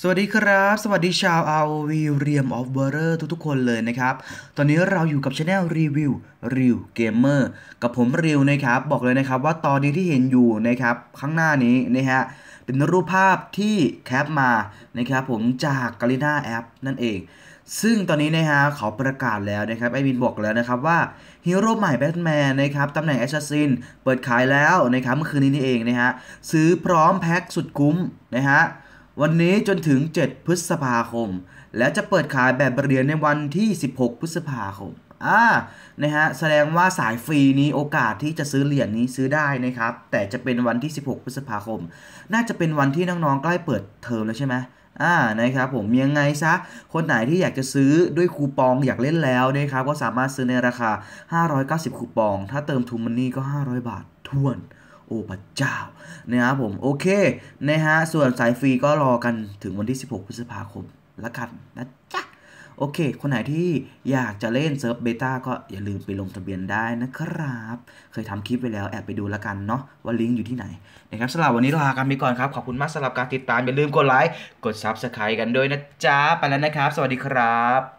สวัสดีครับ สวัสดีชาว ROV เรียมออฟเบอร์ทุกๆ คนเลยนะครับ ตอนนี้เราอยู่กับช anel รีวิวริวเกมเมอร์กับผมริวนะครับ บอกเลยนะครับว่าตอนนี้ที่เห็นอยู่นะครับข้างหน้านี้นะฮะเป็นรูปภาพที่แคปมานะครับผมจากกาลิน่าแอปนั่นเอง ซึ่งตอนนี้นะฮะเขาประกาศแล้วนะครับไอวินบอกแล้วนะครับว่าฮีโร่ใหม่แบทแมนนะครับตำแหน่งแอชชัสซินเปิดขายแล้วนะครับเมื่อคืนนี้นี่เองนะฮะซื้อพร้อมแพ็คสุดคุ้มนะฮะ วันนี้จนถึง 7 พฤษภาคม และจะเปิดขายแบบเรียญในวันที่ 16 พฤษภาคมอ่านะฮะแสดงว่าสายฟรีนี้โอกาสที่จะซื้อเหรียญนี้ซื้อได้นะครับ แต่จะเป็นวันที่ 16 พฤษภาคม น่าจะเป็นวันที่น้องๆใกล้เปิดเทอมแล้วใช่ไหมอ่านะครับผมยังไงซะ คนไหนที่อยากจะซื้อด้วยคูปองอยากเล่นแล้วนะครับก็สามารถซื้อในราคา 590 คูปอง ถ้าเติมทูมันนี่ก็ 500 บาททวน โอ้พระเจ้านะครับผมโอเคนะฮะส่วนสายฟรีก็รอกันถึงวันที่ 16 พฤษภาคมละกันนะจ๊ะโอเค คนไหนที่อยากจะเล่นเซิร์ฟเบต้าก็อย่าลืมไปลงทะเบียนได้นะครับ เคยทำคลิปไปแล้วแอบไปดูละกันเนาะว่าลิงก์อยู่ที่ไหนนะครับสำหรับวันนี้ลากันไปก่อนครับ ขอบคุณมากสำหรับการติดตามอย่าลืมกดไลค์กด Subscribe กันด้วยนะจ๊ะ ไปแล้วนะครับ สวัสดีครับ